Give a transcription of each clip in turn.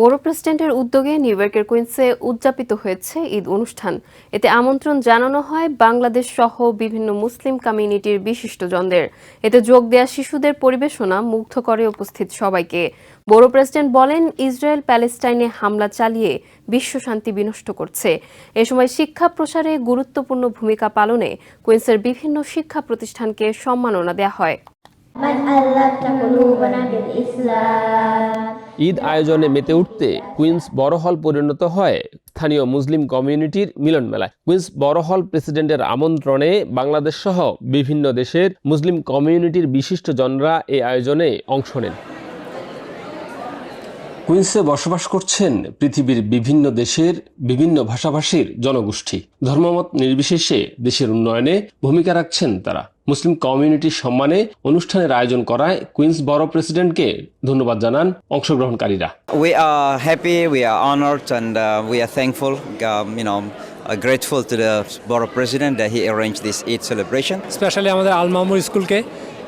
বড় প্রেসিডেন্টের উদ্যোগে নিউ ইয়র্কের কুইন্সে উদযাপিত হয়েছে ঈদ অনুষ্ঠান। এতে আমন্ত্রণ জানানো হয় বাংলাদেশ সহ বিভিন্ন মুসলিম কমিউনিটির বিশিষ্টজনদের। এতে যোগ দেয়া শিশুদের পরিবেশনা মুগ্ধ করে উপস্থিত সবাইকে। বড় প্রেসিডেন্ট বলেন, ইসরায়েল প্যালেস্টাইনে হামলা চালিয়ে বিশ্ব শান্তি বিনষ্ট করছে। এ সময় শিক্ষা প্রসারে গুরুত্বপূর্ণ ভূমিকা পালনে কুইন্সের বিভিন্ন শিক্ষা প্রতিষ্ঠানকে সম্মাননা দেওয়া হয়। ঈদ আয়োজনে মেতে উঠতে কুইন্স বড় হল পরিণত হয় স্থানীয় মুসলিম কমিউনিটির মিলন মেলায় কুইন্স বড় হল প্রেসিডেন্টের আমন্ত্রণে বাংলাদেশ সহ বিভিন্ন দেশের মুসলিম কমিউনিটির বিশিষ্ট জনরা এই আয়োজনে অংশ নেন। কুইন্সে বসবাস করছেন পৃথিবীর বিভিন্ন দেশের বিভিন্ন ভাষাভাষীর জনগোষ্ঠী। ধর্মমত নির্বিশেষে দেশের উন্নয়নে ভূমিকা রাখছেন তারা। মুসলিম কমিউনিটির সম্মানে অনুষ্ঠানের আয়োজন করায় কুইন্স বড় প্রেসিডেন্টকে ধন্যবাদ জানান অংশগ্রহণকারীরা। We are happy, we are honored, and uh, we are thankful, um, you know, uh, grateful to the Borough President that he arranged this Eid celebration. Specially আমাদের আল মামুর স্কুলকে।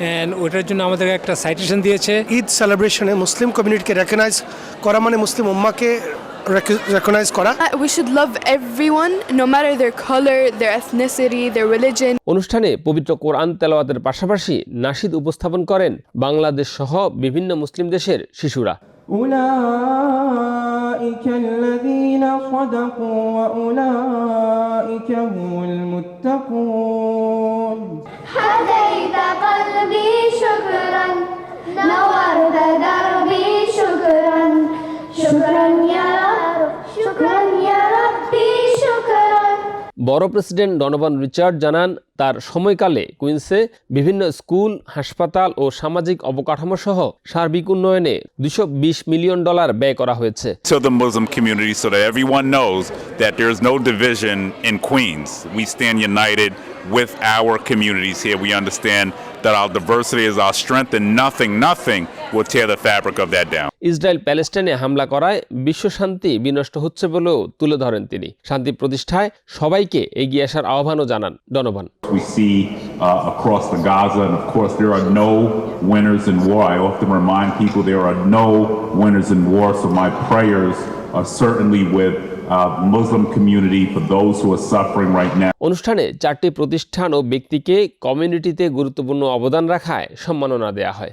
অ্যান্ড ওটার জন্য আমাদেরকে একটা সাইটেশন দিয়েছে। ঈদ সেলিব্রেশনে মুসলিম কমিউনিটিকে রেকগনাইজ করা মানে মুসলিম উম্মাকে recognize করা। uh, We should love everyone no matter their color their ethnicity their religion অনুষ্ঠানে পবিত্র কোরআন তেলাওয়াতের পাশাপাশি নাশিদ উপস্থাপন করেন বাংলাদেশ সহ বিভিন্ন মুসলিম দেশের শিশুরা। المتقون هديت قلبي شكرا বড় প্রেসিডেন্ট ডনোভান রিচার্ড জানান তার সময়কালে কুইন্সে বিভিন্ন স্কুল হাসপাতাল ও সামাজিক অবকাঠামো সহ সার্বিক উন্নয়নে দুশো মিলিয়ন ডলার ব্যয় করা হয়েছে knows that there's no division in. We stand with our communities here. We understand that our diversity is our strength and nothing, nothing will tear the fabric of that down. Israel প্যালেস্টাইনে হামলা করায় বিশ্ব শান্তি বিনষ্ট হচ্ছে বলেও তুলে ধরেন তিনি শান্তি প্রতিষ্ঠায় সবাইকে এগিয়ে আসার আহ্বানও জানান Donovan we see uh, across the Gaza, and of course, there are no winners in war. I often remind people there are no winners in war, so my prayers are certainly with uh, Muslim community for those who are suffering right now. অনুষ্ঠানে চারটি প্রতিষ্ঠান ও ব্যক্তিকে কমিউনিটিতে গুরুত্বপূর্ণ অবদান রাখায় সম্মাননা দেয়া হয়